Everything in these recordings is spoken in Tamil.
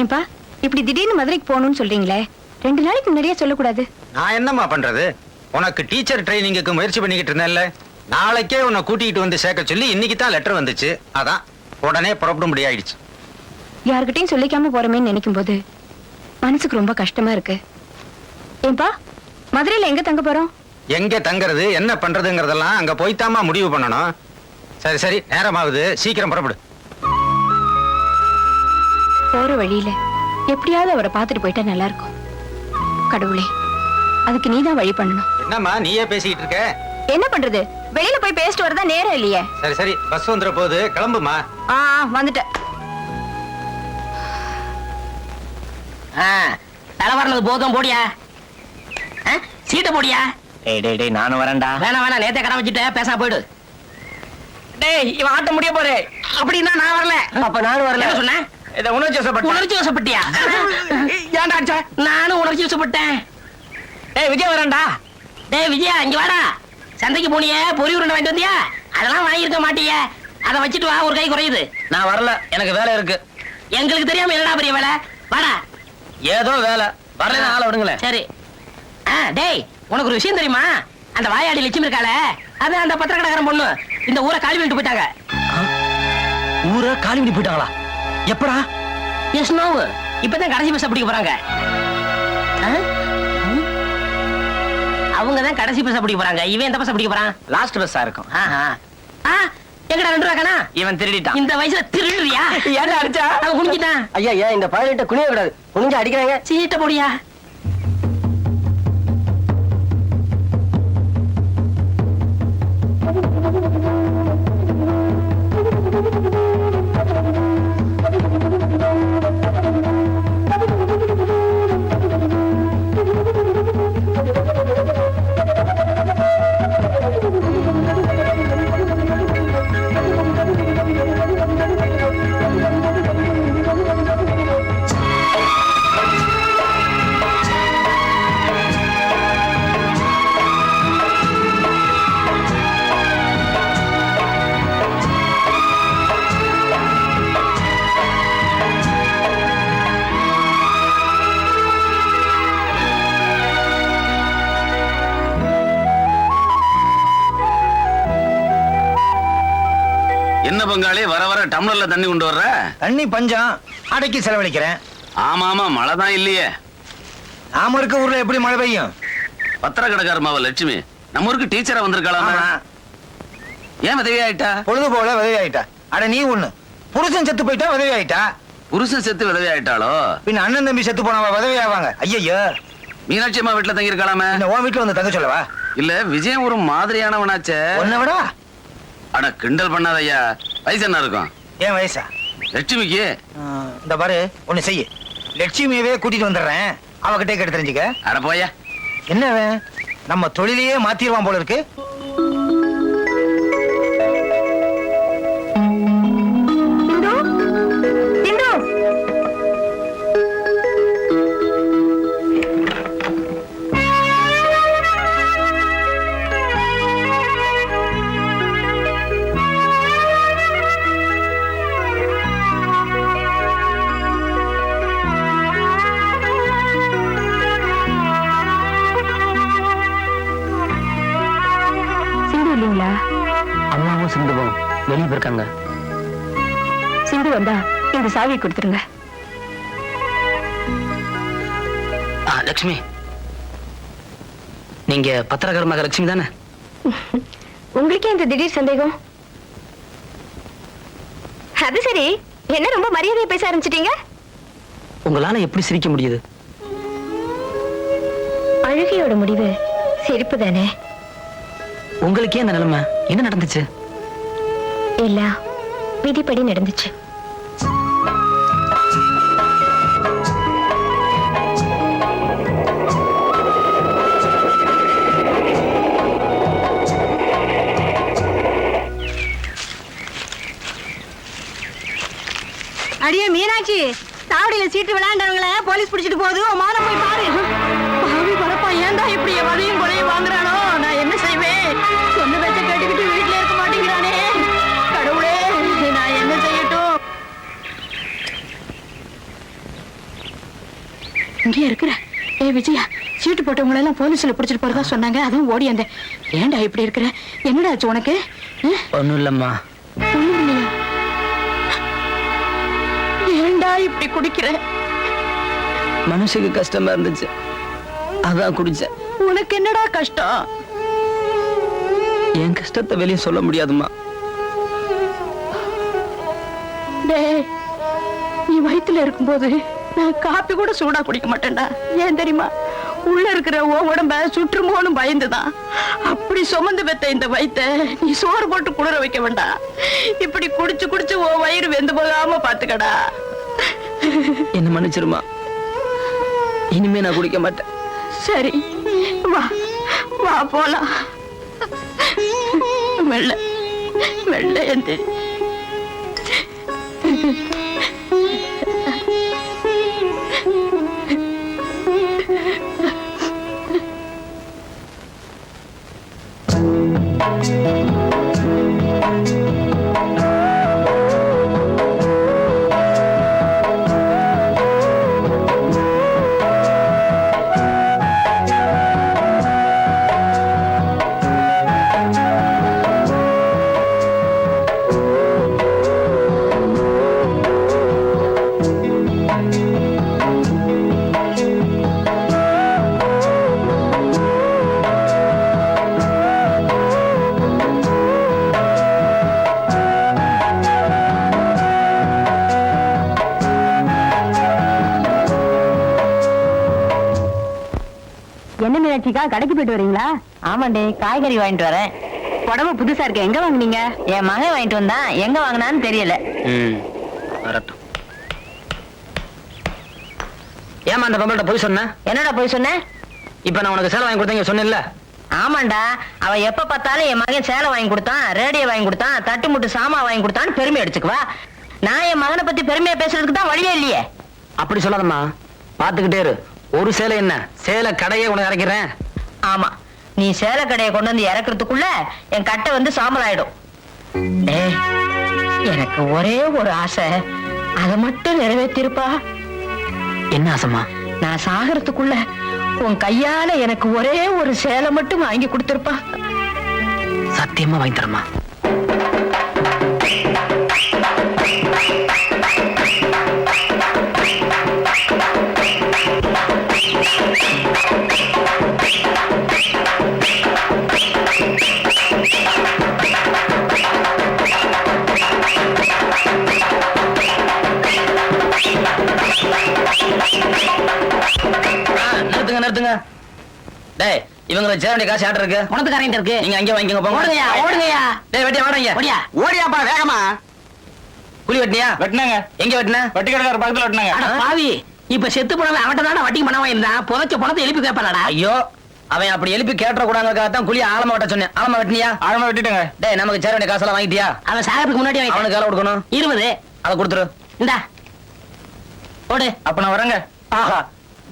ஏன்பா இப்படி திடீர்னு மதுரைக்கு போகணும்னு சொல்றீங்களே ரெண்டு நாளைக்கு முன்னாடியே சொல்லக்கூடாது. நான் என்னம்மா பண்றது? உனக்கு டீச்சர் ட்ரைனிங்குக்கு முயற்சி பண்ணிக்கிட்டு இருந்தேன்ல. நாளைக்கே உன்னை கூட்டிகிட்டு வந்து சேர்க்க சொல்லி இன்னைக்கு தான் லெட்டர் வந்துச்சு. அதான் உடனே புறப்பட முடியாயிடுச்சு யார்கிட்டயும் சொல்லிக்காம போறோமேன்னு நினைக்கும் போது மனசுக்கு ரொம்ப கஷ்டமா இருக்கு. ஏன்பா மதுரையில எங்க தங்க போறோம்? எங்க தங்குறது என்ன பண்றதுங்கிறதெல்லாம் அங்க போய்த்தாம்மா முடிவு பண்ணணும். சரி சரி நேரமாகுது. சீக்கிரம் புறப்படு. போற வழியில எப்படியாவது அவரை பார்த்துட்டு போயிட்டா நல்லா இருக்கும் கடவுளே அதுக்கு நீதான் வழி பண்ணணும். என்னம்மா நீயே பேசிக்கிட்டு இருக்க? என்ன பண்றது? வெளியில போய் பேசிட்டு வரதா நேரம் இல்லையே. சரி சரி பஸ் வந்துட போகுது கிளம்புமா ஆ வந்துட்டேன். தலை வரனது போதும் போடியா? ஆ, சீட்டை போடியா? டேய் டேய் டேய் நானும் வரேன்டா. வேணாம் வேணாம் நேத்தே கடை வச்சுட்டு பேசாம போயிடு. டேய் இவன் ஆட்ட முடிய போறே. அப்படின்னா நான் வரல. அப்ப நானும் வரல. என்ன சொன்னேன் இத உணர்ச்சி வசப்பட்டேன் உணர்ச்சி வசப்பட்டியா? ஏன்டா அடிச்ச? நானும் உணர்ச்சி வசப்பட்டேன். டேய் விஜய் வரேன்டா. டேய் விஜயா இங்க வாடா. சந்தைக்கு போனியே பொரி உருண்டை வாங்கிட்டு வந்தியா? அதெல்லாம் வாங்கியிருக்க மாட்டியே. அதை வச்சுட்டு வா ஒரு கை குறையுது. நான் வரல. எனக்கு வேலை இருக்கு. எங்களுக்கு தெரியாம என்னடா பெரிய வேலை? வாடா. ஏதோ வேலை. வரல ஆளை விடுங்களேன். சரி. ஆ டேய் உனக்கு ஒரு விஷயம் தெரியுமா? அந்த வாயாடி லட்சுமி இருக்காளே அது அந்த பத்திரக்கடைக்காரன் பொண்ணு. இந்த ஊரை காலி பண்ணிட்டு போயிட்டாங்க. ஊரை காலி பண்ணி போயிட்டாங்களா? எப்படா? எஸ் நோ இப்பதான் கடைசி பஸ் பிடிக்க போறாங்க. அவங்க தான் கடைசி பஸ் பிடிக்க போறாங்க. இவன் எந்த பஸ் பிடிக்க போறான்? லாஸ்ட் பஸ்ஸா இருக்கும். எங்கடா ரெண்டு ரூபாய்க்கானா இவன் திருடிட்டான். இந்த வயசுல திருடுறியா? ஏன்டா அடிச்சா? அவன் குனிஞ்சிட்டான். ஐயா இந்த பயலிட்ட குனிய கூடாது? குனிஞ்சு அடிக்கிறாங்க. சீட்ட போடியா? என்ன பங்காளி வர வர டம்ளர்ல தண்ணி கொண்டு வர்ற? தண்ணி பஞ்சம். அடைக்கி செலவழிக்கிறேன். ஆமா ஆமா மழை தான் இல்லையே. நாம இருக்க ஊர்ல எப்படி மழை பெய்யும்? பத்திர கடைக்கார மாவ லட்சுமி நம்ம ஊருக்கு டீச்சரா வந்திருக்கலாம் ஏன் உதவி ஆயிட்டா பொழுது போல உதவி ஆயிட்டா அட நீ ஒண்ணு. புருஷன் செத்து போயிட்டா உதவி ஆயிட்டா புருஷன் செத்து உதவி ஆயிட்டாளோ பின்ன அண்ணன் தம்பி செத்து போனவ உதவி ஆவாங்க ஐயோ மீனாட்சி அம்மா வீட்டுல தங்கி இருக்கலாமே உன் வீட்டுல வந்து தங்க சொல்லவா? இல்ல விஜயம் ஒரு மாதிரியானவனாச்சே. உன்னை விடவா? அட கிண்டல் பண்ணாத ஐயா வயசு என்ன இருக்கும்? ஏன் வயசா? லட்சுமிக்கு? இந்த பாரு ஒண்ணு செய்ய. லட்சுமியவே கூட்டிட்டு வந்துடுறேன். அவகிட்டே கேட்டு தெரிஞ்சுக்க. அட போயா. என்ன? நம்ம தொழிலையே மாத்திடுவான் போல இருக்கு. வெளியே போயிருக்காங்க சிந்து வந்தா இந்த சாவி கொடுத்துருங்க. லட்சுமி நீங்க பத்திரக்கார மக லட்சுமி தானே? உங்களுக்கே இந்த திடீர் சந்தேகம்? அது சரி. என்ன ரொம்ப மரியாதையை பேச ஆரம்பிச்சிட்டீங்க? உங்களால எப்படி சிரிக்க முடியுது? அழுகையோட முடிவு சிரிப்பு தானே. உங்களுக்கே அந்த நிலைமை. என்ன நடந்துச்சு? எல்லாம் விதிப்படி நடந்துச்சு. அடியே மீனாட்சி சாவடியில் சீட்டு விளையாண்டவங்கள போலீஸ் பிடிச்சிட்டு போகுது. உன் மானம் போய் பாரு. இங்கே இருக்கிற. ஏ விஜயா சீட்டு போட்டவங்களை எல்லாம் போலீஸ்ல பிடிச்சிட்டு போறதா சொன்னாங்க அதுவும் ஓடி வந்தேன். ஏன்டா இப்படி இருக்கிற? என்னடா ஆச்சு உனக்கு? ஒண்ணும் இல்லம்மா. இல்லையா? ஏன்டா இப்படி குடிக்கிற? மனுஷுக்கு கஷ்டமா இருந்துச்சு. அதான் குடிச்சேன். உனக்கு என்னடா கஷ்டம்? என் கஷ்டத்தை வெளியே சொல்ல முடியாதும்மா. டேய் நீ வயித்துல இருக்கும்போது நான் காப்பி கூட சூடா குடிக்க மாட்டேன்டா. ஏன் தெரியுமா? உள்ள இருக்கிற ஓ உடம்ப சுற்றுமோன்னு பயந்துதான். அப்படி சுமந்து பெத்த இந்த வயித்தை நீ சோறு போட்டு குளிர வைக்க வேண்டாம் இப்படி குடிச்சு குடிச்சு ஓ வயிறு வெந்து போகாம பாத்துக்கடா. என்ன மன்னிச்சிருமா? இனிமே நான் குடிக்க மாட்டேன். சரி வா வா போலாம். வெள்ள வெள்ள எந்த மீனாட்சிக்கா கடைக்கு போயிட்டு வரீங்களா? ஆமாண்டி காய்கறி வாங்கிட்டு வரேன். புடவை புதுசா இருக்கு எங்க வாங்குனீங்க? என் மகன் வாங்கிட்டு வந்தான் எங்க வாங்கினான்னு தெரியல. ம் வரட்டும். ஏமா அந்த பொம்பளை போய் சொன்ன? என்னடா போய் சொன்ன? இப்ப நான் உனக்கு சேலை வாங்கி கொடுத்தேங்க சொன்னேன்ல. ஆமாண்டா அவ எப்ப பார்த்தாலும் என் மகன் சேலை வாங்கி கொடுத்தான் ரேடியோ வாங்கி கொடுத்தான் தட்டு முட்டு சாமா வாங்கி கொடுத்தான்னு பெருமை அடிச்சுக்குவா. நான் என் மகனை பத்தி பெருமையா பேசுறதுக்கு தான் வழியே இல்லையே. அப்படி சொல்லாதம்மா. பாத்துக்கிட்டே இரு. ஒரு சேலை என்ன? சேலை கடையே உனக்கு இறக்கிறேன் ஆமா. நீ சேலை கடையை கொண்டு வந்து இறக்குறதுக்குள்ள என் கட்டை வந்து சாம்பல் ஆயிடும். எனக்கு ஒரே ஒரு ஆசை. அதை மட்டும் நிறைவேற்றிருப்பா. என்ன ஆசைமா நான் சாகறதுக்குள்ள உன் கையால எனக்கு ஒரே ஒரு சேலை மட்டும் வாங்கி கொடுத்திருப்பா. சத்தியமா வாங்கி தரமா டேய் இவங்களை சேர வேண்டிய காசு ஆட்டு இருக்கு? உனக்கு கரண்ட் இருக்கு. நீங்க அங்கே வாங்கிக்கோங்க போங்க. ஓடுங்கய்யா ஓடுங்கய்யா. டேய் வெட்டியா வாடங்க. ஓடியா. ஓடியாப்பா வேகமா. குழி வெட்டினியா? வெட்டினாங்க. எங்க வெட்டின? வட்டி கடைக்கார பக்கத்துல வெட்டினாங்க. அட பாவி இப்ப செத்து போனவன் அவன்கிட்ட தானே வட்டிக்கு பணம் இருந்தான் புதைச்ச பணத்தை எழுப்பி கேட்பாடா ஐயோ அவன் அப்படி எழுப்பி கேட்ட கூடாங்கிறதுக்காக தான் குழி ஆழமா வெட்ட சொன்னேன். ஆழமா வெட்டினியா? ஆழமா வெட்டிட்டாங்க. டேய் நமக்கு சேர வேண்டிய காசெல்லாம் வாங்கிட்டியா? அவன் சாகறதுக்கு முன்னாடி. அவனுக்கு கொடுக்கணும்? இருபது. அதை கொடுத்துரு. இந்தா. ஓடு. அப்ப நான் வரேங்க. ஆஹா.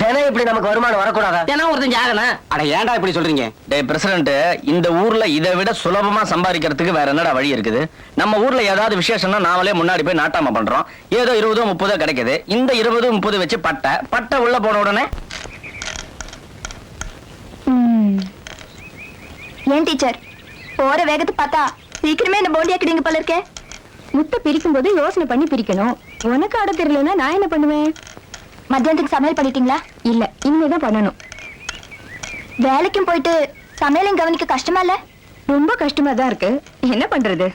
தினம் இப்படி நமக்கு வருமானம் வரக்கூடாதா? தினம் ஒருத்தன் ஜாகணும் அட ஏன்டா இப்படி சொல்றீங்க? டேய் பிரசிடண்ட் இந்த ஊர்ல இதை விட சுலபமா சம்பாதிக்கிறதுக்கு வேற என்னடா வழி இருக்குது? நம்ம ஊர்ல ஏதாவது விசேஷம்னா நாமளே முன்னாடி போய் நாட்டாம பண்றோம். ஏதோ இருபதோ முப்பதோ கிடைக்குது. இந்த இருபது முப்பது வச்சு பட்டை. பட்டை உள்ள போன உடனே? ஏன் டீச்சர்? போற வேகத்தை பார்த்தா சீக்கிரமே என்ன போண்டியாக்கிடுங்க போல இருக்கே. முட்டை பிரிக்கும் போது யோசனை பண்ணி பிரிக்கணும். உனக்கு ஆட தெரியலன்னா நான் என்ன பண்ணுவேன்? மத்தியானத்துக்கு சமையல் பண்ணிட்டீங்களா? இல்ல இனிமேதான் பண்ணணும். வேலைக்கும் போயிட்டு சமையலையும் கவனிக்க கஷ்டமா இல்ல? ரொம்ப கஷ்டமா தான் இருக்கு. என்ன பண்றது?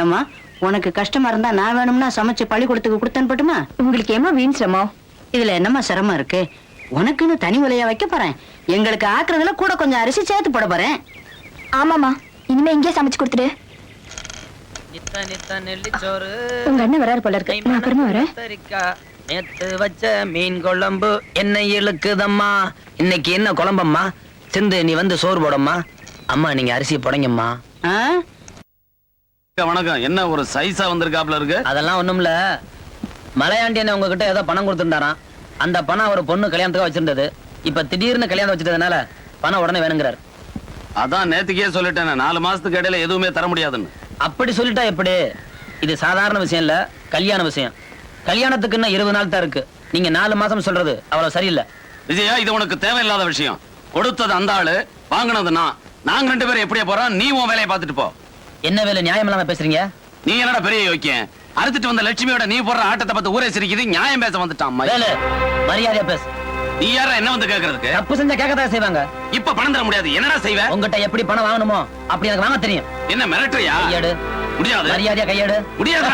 ஏமா உனக்கு கஷ்டமா இருந்தா நான் வேணும்னா சமைச்சு பள்ளிக்கூடத்துக்கு கொடுத்து அனுப்பட்டுமா உங்களுக்கு ஏமா வீண் சிரமம்? இதுல என்னம்மா சிரமம் இருக்கு? உனக்குன்னு தனி உலையா வைக்க போறேன். எங்களுக்கு ஆக்குறதுல கூட கொஞ்சம் அரிசி சேர்த்து போட போறேன். ஆமாமா இனிமே இங்கே சமைச்சு கொடுத்துடு. உங்க அண்ணன் வராரு போல இருக்கு. நான் அப்புறமா வரேன். நேத்து வச்ச மீன் குழம்பு. என்ன இழுக்குதம்மா. இன்னைக்கு என்ன குழம்பம்மா? சிந்து நீ வந்து சோறு போடம்மா. அம்மா நீங்க அரிசி போடங்கம்மா. ஆ? வணக்கம். என்ன ஒரு சைஸா வந்திருக்காப்ல இருக்கு? அதெல்லாம் ஒண்ணும்ல. மலையாண்டி என்ன உங்ககிட்ட ஏதோ பணம் கொடுத்துருந்தாராம். அந்த பணம் அவர் பொண்ணு கல்யாணத்துக்காக வச்சிருந்தது. இப்ப திடீர்னு கல்யாணம் வச்சிட்டதுனால பணம் உடனே வேணுங்கிறார். அதான் நேத்துக்கே சொல்லிட்டேன். நாலு மாசத்துக்கு இடையில எதுவுமே தர முடியாதுன்னு. அப்படி சொல்லிட்டா எப்படி? இது சாதாரண விஷயம் இல்ல கல்யாண விஷயம். கல்யாணத்துக்கு இன்னும் இருபது நாள் தான் இருக்கு. நீங்க நாலு மாசம் சொல்றது அவ்வளவு சரியில்லை. விஜயா இது உனக்கு தேவையில்லாத விஷயம். கொடுத்தது அந்த ஆளு வாங்கினது நான். நாங்க ரெண்டு பேரும் எப்படியா போறோம்? நீ உன் வேலையை பார்த்துட்டு போ. என்ன வேலை நியாயம் இல்லாம பேசுறீங்க? நீ என்னடா பெரிய யோக்கியம் அறுத்துட்டு வந்த லட்சுமியோட நீ போடுற ஆட்டத்தை பார்த்து ஊரே சிரிக்குது நியாயம் பேச வந்துட்டான் மரியாதையா பேசு. நீ யாரா என்ன வந்து கேக்குறதுக்கு? தப்பு செஞ்சா கேட்கத்தான் செய்வாங்க? இப்ப பணம் தர முடியாது. என்னடா செய்வ? உங்ககிட்ட எப்படி பணம் வாங்கணுமோ அப்படி எனக்கு வாங்க தெரியும். என்ன மிரட்டுறியா? கையேடு. முடியாது. மரியாதையா கையேடு. முடியாது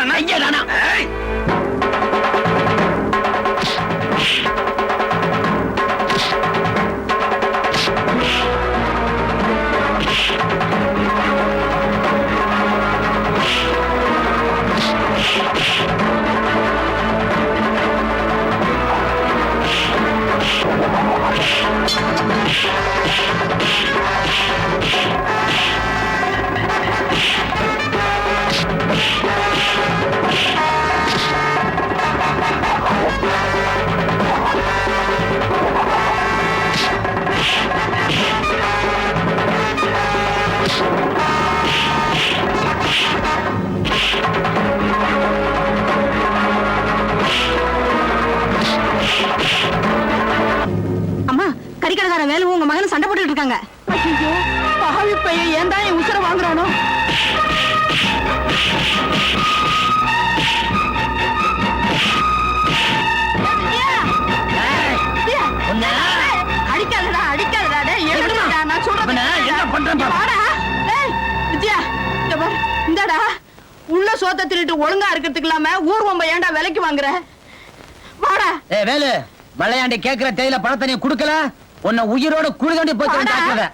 ஐயோ பாவி பையன் ஏன் தான் என் உசுர வாங்குறானோ? அடிக்காதடா அடிக்காதடா நான் சொல்றேன் என்ன பண்றேன். வாடா. விஜயா இந்தடா. உள்ள சோத்த திருட்டு ஒழுங்கா இருக்கிறதுக்கு இல்லாம ஊர் வம்ப ஏன்டா விலைக்கு வாங்குற? வாடா. ஏ வேலு விளையாண்டி கேக்குற தேயில பணத்தை நீ குடுக்கல? உன்னை உயிரோட குளிதாண்டி போச்சு வாடா. ஜாக்கிரதை